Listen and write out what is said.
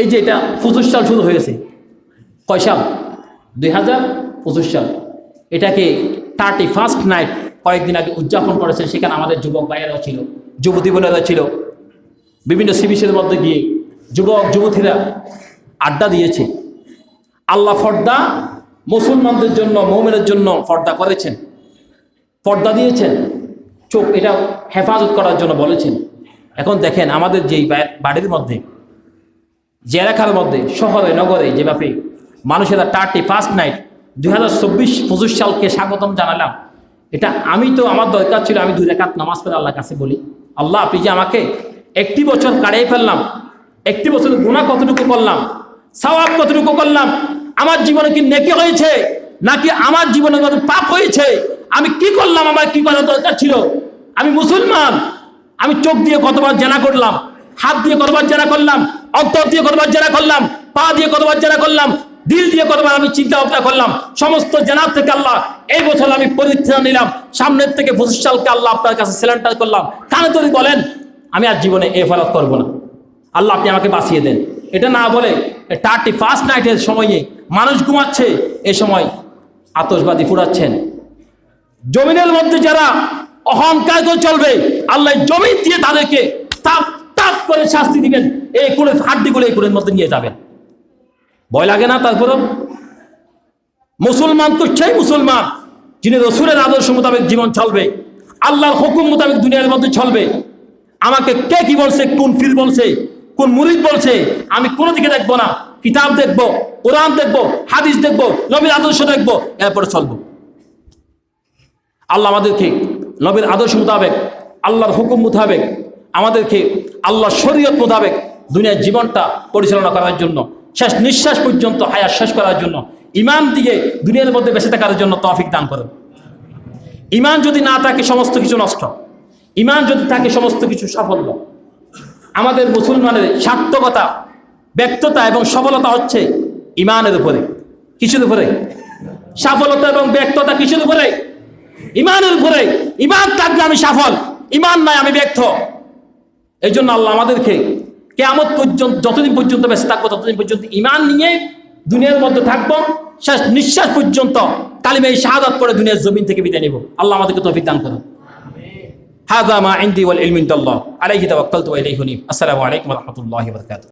এই যে এটা পঁচিশ সাল শুরু হয়েছে। কয় সাল? দুই হাজার পঁচিশ সাল। এটাকে থার্টি ফার্স্ট নাইট কয়েকদিন আগে উদযাপন করেছে সেখানে আমাদের যুবক ভাইয়েরাও ছিল, যুবতী বোনেরা ছিল। বিভিন্ন সিবিসের মধ্যে গিয়ে যুবক, যুবতীরা আড্ডা দিয়েছে। আল্লাহ ফর্দা মুসলমানদের জন্য, মৌমেনের জন্য ফর্দা করেছেন। পর্দা দিয়েছেন। চোখ, এটা হেফাজত করার জন্য বলেছেন। এখন দেখেন আমাদের যেই বাড়ির মধ্যে যে এলাকার মধ্যে, শহরে, নগরে যেভাবে মানুষেরা টার্টি ফার্স্ট নাইট দুই হাজার চব্বিশ পঁচিশ সালকে স্বাগতম জানালাম। এটা আমি তো, আমার দরকার ছিল আমি দুই রেখাত নামাজ পড়ে আল্লাহ কাছে বলি। আল্লাহ, আপনি যে আমাকে একটি বছর কাটিয়ে ফেললাম, একটি বছর গুণা কতটুকু করলাম, সওয়াব কতটুকু করলাম, আমার জীবনে কি নেকে হয়েছে, নাকি আমার জীবনে কত পাপ হয়েছে, আমি কি করলাম, আমার কি করার দরকার ছিল? আমি মুসলমান, আমি চোখ দিয়ে কতবার জেনা করলাম, হাত দিয়ে কতবার জেনা করলাম অন্তর দিয়ে কতবার জেরা করলাম, পা দিয়ে কতবার জেরা করলাম, দিল দিয়ে কতবার আমি চিন্তা ভাবনা করলাম, সমস্ত জেনার থেকে আল্লাহ এই বছর আমি পরিত্রাণ নিলাম, সামনের থেকে পঁচিশ সালকে আল্লাহ আপনার কাছে সিলেন্ডার করলাম। কানে তরি বলেন, আমি আর জীবনে এ ফেরত করব না। আল্লাহ আপনি আমাকে বাঁচিয়ে দেন। এটা না বলে টার্টি ফার্স্ট নাইটের সময়ে মানুষ ঘুমাচ্ছে, এ সময় আতসবাদী ফুরাচ্ছেন জমিনের মধ্যে যারা অহংকার করে চলবে, আল্লাহ জমি দিয়ে তাদেরকে করে শাস্তি দিবেন, এই কুড়ে হাড্ডিগুলো এই কুড়ের মধ্যে নিয়ে যাবেন। ভয় লাগে না তারপরেও? মুসলমান তো সেই মুসলমান যিনি রসুলের আদর্শ মোতাবেক জীবন চলবে, আল্লাহর হুকুম মোতাবেক দুনিয়ার মধ্যে চলবে। আমাকে কে কি বলছে, কোন ফির বলছে, কোন মুরিদ বলছে, আমি কোনো দিকে দেখব না। কিতাব দেখব, কোরআন দেখব, হাদিস দেখব, নবীর আদর্শ দেখব, এরপরে চলবো। আল্লাহ আমাদেরকে নবীর আদর্শ মোতাবেক, আল্লাহর হুকুম মোতাবেক আমাদেরকে আল্লাহর শরীয়ত মোতাবেক দুনিয়ার জীবনটা পরিচালনা করার জন্য, শেষ নিঃশ্বাস পর্যন্ত হায়াত শেষ করার জন্য ইমান দিয়ে দুনিয়ার মধ্যে বেঁচে থাকার জন্য তৌফিক দান করেন। ইমান যদি না থাকে, সমস্ত কিছু নষ্ট। ইমান যদি থাকে, সমস্ত কিছু সাফল্য। আমাদের মুসলমানের সার্থকতা ব্যক্ততা এবং সফলতা হচ্ছে ইমানের উপরে। কিছুর উপরে? সফলতা এবং ব্যক্ততা কিছুর উপরে? ইমানের উপরে। ইমান থাকলে আমি সফল ইমান নাই আমি ব্যর্থ। এই জন্য আল্লাহ আমাদেরকে কেমন পর্যন্ত যতদিন পর্যন্ত বেঁচে থাকবো ততদিন পর্যন্ত ইমান নিয়ে দুনিয়ার মধ্যে থাকবো শেষ নিঃশ্বাস পর্যন্ত কালিমে এই শাহাদাত করে দুনিয়ার জমিন থেকে বিদায় নেব আল্লাহ আমাদেরকে তৌফিক দান করুন هذا ما عندي والعلم عند الله عليه توكلت واليه انيب السلام عليكم ورحمه الله وبركاته